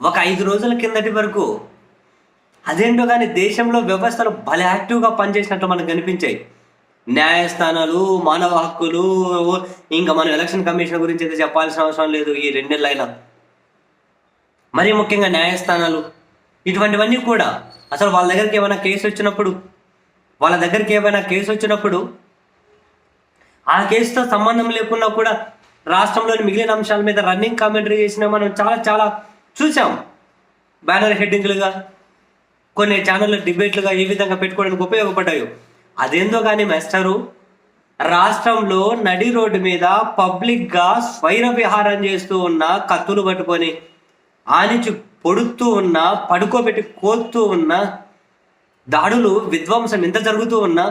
ఒక ఐదు రోజుల కిందటి వరకు అదేంటో కానీ దేశంలో వ్యవస్థలు భలే యాక్టివ్గా పనిచేసినట్లు మనకు కనిపించాయి. న్యాయస్థానాలు మానవ హక్కులు ఇంకా మనం ఎలక్షన్ కమిషన్ గురించి అయితే చెప్పాల్సిన అవసరం లేదు ఈ రెండేళ్ళైనా. మరీ ముఖ్యంగా న్యాయస్థానాలు ఇటువంటివన్నీ కూడా అసలు వాళ్ళ దగ్గరికి ఏమైనా కేసు వచ్చినప్పుడు వాళ్ళ దగ్గరికి ఏమైనా కేసు వచ్చినప్పుడు ఆ కేసుతో సంబంధం లేకున్నా కూడా రాష్ట్రంలోని మిగిలిన అంశాల మీద రన్నింగ్ కామెంటరీ చేసిన మనం చాలా చాలా చూసాం. బ్యానర్ హెడ్డింగ్లుగా కొన్ని ఛానళ్ళ డిబేట్లుగా ఏ విధంగా పెట్టుకోవడానికి ఉపయోగపడ్డాయో. అదేందో కానీ మాస్టరు రాష్ట్రంలో నడి రోడ్డు మీద పబ్లిక్గా స్వైర విహారం చేస్తూ ఉన్న కత్తులు పట్టుకొని ఆనిచి పొడుతూ ఉన్న పడుకోబెట్టి కోస్తూ ఉన్న దాడులు విధ్వంసం ఎంత జరుగుతూ ఉన్నా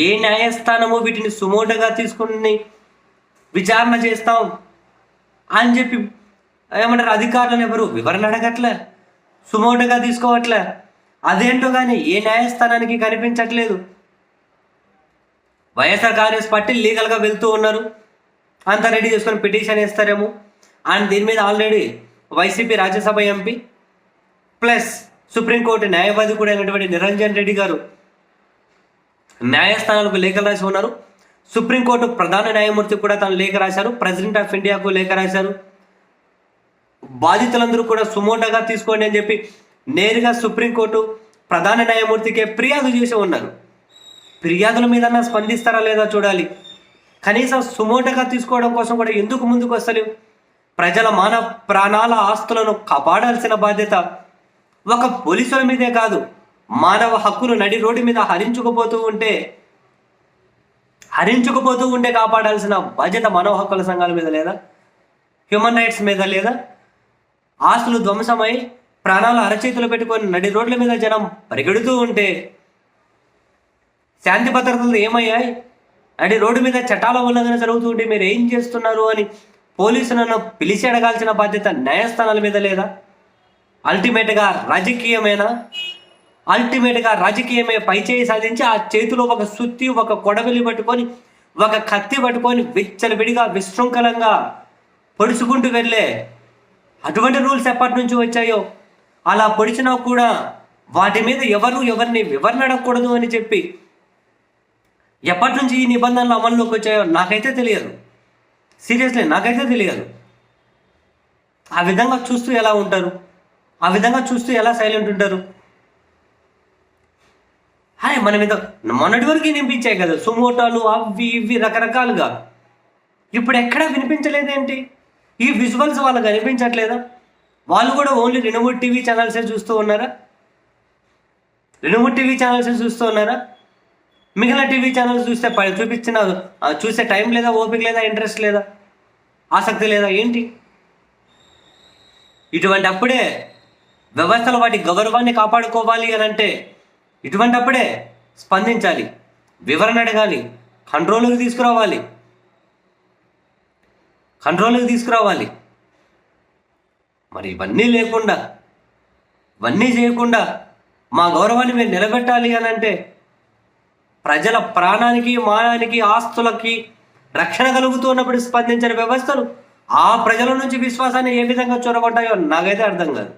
ఏ న్యాయస్థానము వీటిని సుమోటగా తీసుకుని విచారణ చేస్తాం అని చెప్పి ఏమంటారు? అధికారులను ఎవరు? వివరణ అడగట్లే. సుమోటగా తీసుకోవట్లే. అదేంటో కానీ ఏ న్యాయస్థానానికి కనిపించట్లేదు. వైఎస్ఆర్ కాంగ్రెస్ పార్టీ లీగల్గా వెళ్తూ ఉన్నారు. అంతా రెడీ చేసుకొని పిటిషన్ వేస్తారేమో. అండ్ దీని మీద already YCP Rajya Sabha MP plus supreme court న్యాయవాది కూడా అయినటువంటి నిరంజన్ రెడ్డి గారు న్యాయస్థానాలకు లేఖలు రాసి ఉన్నారు. సుప్రీంకోర్టు ప్రధాన న్యాయమూర్తి కూడా తను లేఖ రాశారు. ప్రెసిడెంట్ ఆఫ్ ఇండియాకు లేఖ రాశారు. బాధితులందరూ కూడా సుమోటగా తీసుకోండి అని చెప్పి నేరుగా సుప్రీంకోర్టు ప్రధాన న్యాయమూర్తికే ఫిర్యాదు చేసి ఉన్నారు. ఫిర్యాదుల మీద స్పందిస్తారా లేదా చూడాలి. కనీసం సుమోటగా తీసుకోవడం కోసం కూడా ఎందుకు ముందుకు వస్తలేవు? ప్రజల మాన ప్రాణాల ఆస్తులను కాపాడాల్సిన బాధ్యత ఒక పోలీసుల మీదే కాదు మానవ హక్కులు నడి రోడ్డు మీద హరించుకుపోతూ ఉంటే హరించుకుపోతూ ఉంటే కాపాడాల్సిన బాధ్యత మానవ హక్కుల సంఘాల మీద లేదా? హ్యూమన్ రైట్స్ మీద లేదా? ఆస్తులు ధ్వంసమై ప్రాణాలు అరచేతులు పెట్టుకొని నడి రోడ్ల మీద జనం పరిగెడుతూ ఉంటే శాంతి భద్రతలు ఏమయ్యాయి? నడి రోడ్డు మీద చట్టాల ఉల్లంఘన జరుగుతూ ఉంటే మీరు ఏం చేస్తున్నారు అని పోలీసులను పిలిచి అడగాల్సిన బాధ్యత న్యాయస్థానాల మీద లేదా? అల్టిమేట్గా రాజకీయమేనా? అల్టిమేట్గా రాజకీయమే పైచేయి సాధించి ఆ చేతిలో ఒక సుత్తి ఒక కొడవలి పట్టుకొని ఒక కత్తి పట్టుకొని విచ్చలవిడిగా విశృంఖలంగా పొడుచుకుంటూ వెళ్ళే అటువంటి రూల్స్ ఎప్పటి నుంచి వచ్చాయో? అలా పొడిచినా కూడా వాటి మీద ఎవరు ఎవరిని వివరణ అడగకూడదు అని చెప్పి ఎప్పటి నుంచి ఈ నిబంధనలు అమల్లోకి వచ్చాయో నాకైతే తెలియదు. సీరియస్లీ నాకైతే తెలియదు. ఆ విధంగా చూస్తూ ఎలా ఉంటారు? ఆ విధంగా చూస్తూ ఎలా సైలెంట్ ఉంటారు? హాయ్ మన మీద మొన్నటి వరకు వినిపించాయి కదా సుమోటాలు అవి ఇవి రకరకాలుగా. ఇప్పుడు ఎక్కడా వినిపించలేదేంటి? ఈ విజువల్స్ వాళ్ళకి కనిపించట్లేదా వాళ్ళు కూడా ఓన్లీ రెండు టీవీ ఛానల్సే చూస్తూ ఉన్నారా? రెండు టీవీ ఛానల్సే చూస్తూ ఉన్నారా? మిగిలిన టీవీ ఛానల్స్ చూస్తే ప- చూపించిన చూసే టైం లేదా ఓపిక లేదా ఇంట్రెస్ట్ లేదా? ఆసక్తి లేదా ఏంటి? ఇటువంటి అప్పుడే వ్యవస్థలు వాటి గౌరవాన్ని కాపాడుకోవాలి అని అంటే ఇటువంటి అప్పుడే స్పందించాలి వివరణ అడగాలి కంట్రోల్కి తీసుకురావాలి కంట్రోల్కి తీసుకురావాలి. మరి ఇవన్నీ లేకుండా ఇవన్నీ చేయకుండా మా గౌరవాన్ని మేము నిలబెట్టాలి అని అంటే ప్రజల ప్రాణానికి మానానికి ఆస్తులకి రక్షణ కలుగుతున్నప్పుడు స్పందించిన వ్యవస్థలు ఆ ప్రజల నుంచి విశ్వాసాన్ని ఏ విధంగా చొరగొట్టాయో నాకైతే అర్థం కాదు.